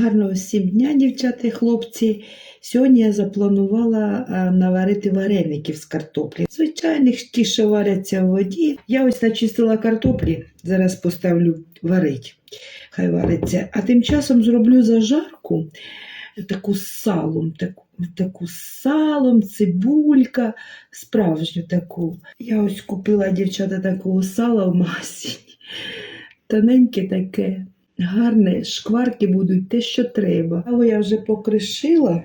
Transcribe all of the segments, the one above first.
Гарного всім дня, дівчата і хлопці. Сьогодні я запланувала наварити вареників з картоплі. Звичайних ті, що варяться в воді. Я ось начистила картоплі, зараз поставлю варить. Хай вариться. А тим часом зроблю зажарку таку з салом, таку, таку з салом, цибулька, справжню таку. Я ось купила дівчата такого сала в магазині. Тоненьке таке. Гарне, шкварки будуть те, що треба. Але я вже покришила.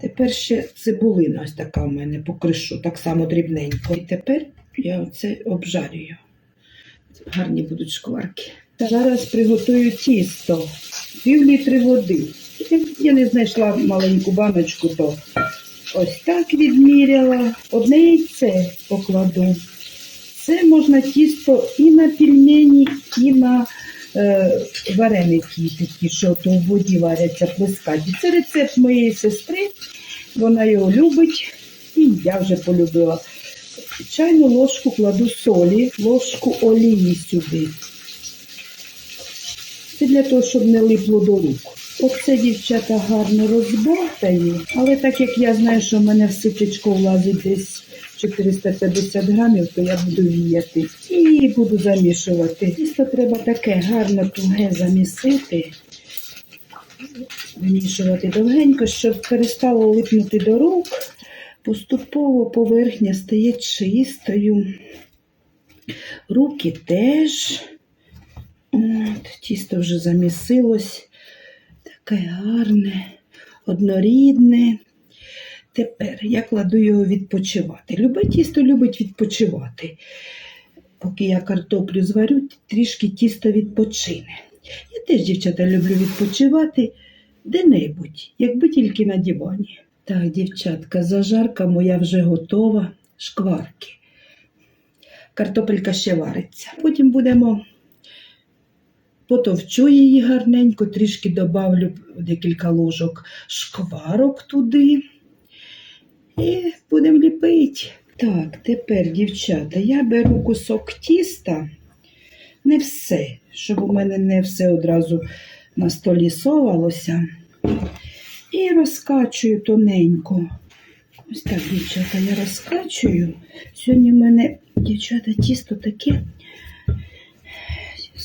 Тепер ще цибулина ось така в мене покришу, так само дрібненько. І тепер я оце обжарюю. Гарні будуть шкварки. Зараз приготую тісто. Пів літри води. Я не знайшла маленьку баночку, то ось так відміряла. Одне яйце покладу. Це можна тісто і на пельмені, і на вареники такі, що то в воді варяться плескаті. Це рецепт моєї сестри, вона його любить, і я вже полюбила. Чайну ложку кладу солі, ложку олії сюди. Це для того, щоб не липло до рук. Оце дівчата гарно розбортаю, але так як я знаю, що в мене в ситечко влазить десь 450 грамів, то я буду віяти і буду замішувати. Тісто треба таке гарно туге замісити, вимішувати довгенько, щоб перестало липнути до рук. Поступово поверхня стає чистою. Руки теж. От, тісто вже замісилось. Таке гарне, однорідне. Тепер я кладу його відпочивати. Любе тісто любить відпочивати. Поки я картоплю зварю, трішки тісто відпочине. Я теж, дівчата, люблю відпочивати де-небудь, якби тільки на дивані. Так, дівчатка, зажарка моя вже готова, шкварки. Картопелька ще вариться. Потім будемо потовчу її гарненько, трішки добавлю декілька ложок шкварок туди. І. Так, тепер, дівчата, я беру кусок тіста, не все, щоб у мене не все одразу на столі совалося. І розкачую тоненько. Ось так, дівчата, я розкачую. Сьогодні в мене, дівчата, тісто таке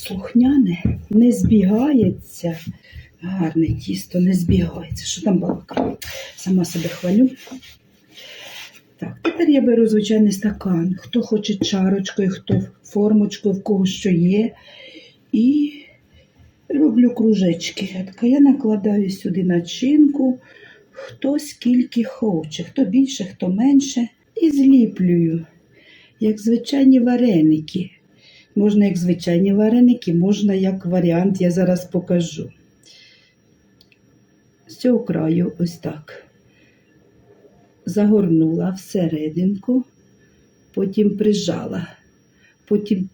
слухняне, не збігається. Гарне тісто не збігається. Що там балакаю? Сама себе хвалю. Так, тепер я беру звичайний стакан. Хто хоче чарочкою, хто формочкою, в кого що є. І роблю кружечки. Рядка. Я накладаю сюди начинку, хто скільки хоче, хто більше, хто менше. І зліплюю, як звичайні вареники. Можна як звичайні вареники, можна як варіант, я зараз покажу. З цього краю ось так. Загорнула всерединку, потім прижала, потім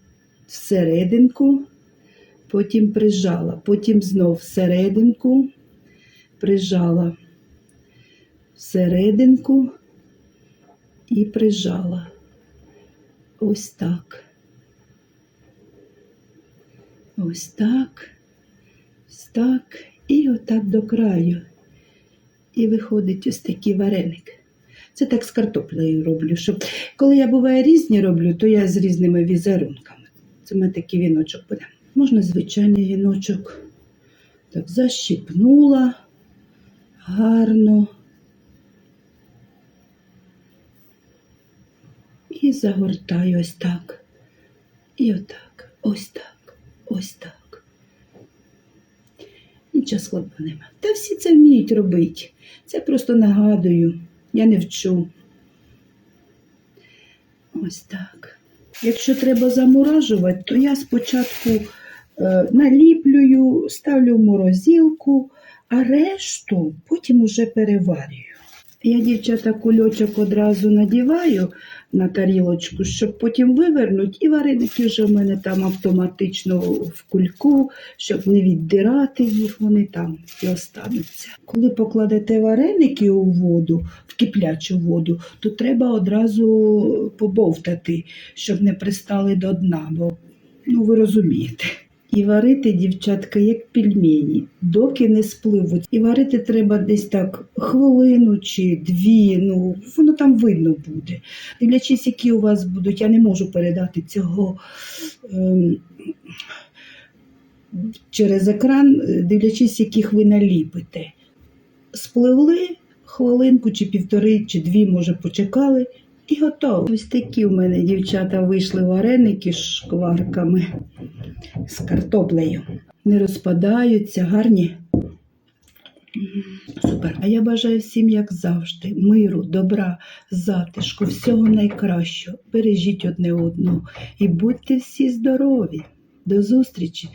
всерединку, потім прижала, потім знов всерединку, прижала, всерединку і прижала. Ось так. Ось так, ось так, і отак до краю. І виходить ось такий вареник. Це так з картоплею роблю. Щоб... Коли я буває різні роблю, то я з різними візерунками. Це в мене такий віночок буде. Можна звичайний віночок. Так, защипнула гарно. І загортаю ось так. І отак, ось так, ось так. Нічого складного нема. Та всі це вміють робити. Це просто нагадую, я не вчу. Ось так. Якщо треба заморажувати, то я спочатку е, наліплюю, ставлю в морозилку, а решту потім уже переварюю. Я, дівчата, кульочок одразу надіваю на тарілочку, щоб потім вивернути, і вареники вже в мене там автоматично в кульку, щоб не віддирати їх, вони там і остануться. Коли покладете вареники у воду, в киплячу воду, то треба одразу побовтати, щоб не пристали до дна, бо ну, ви розумієте. І варити, дівчатка, як пельмені, доки не спливуть. І варити треба десь так хвилину чи дві, ну воно там видно буде. Дивлячись, які у вас будуть, я не можу передати цього. Ем, через екран, дивлячись, яких ви наліпите. Спливли хвилинку чи півтори, чи дві, може, почекали, і готово. Ось такі в мене дівчата вийшли вареники з шкварками, з картоплею. Не розпадаються, гарні. Супер. А я бажаю всім, як завжди, миру, добра, затишку, всього найкращого. Бережіть одне одного і будьте всі здорові. До зустрічі!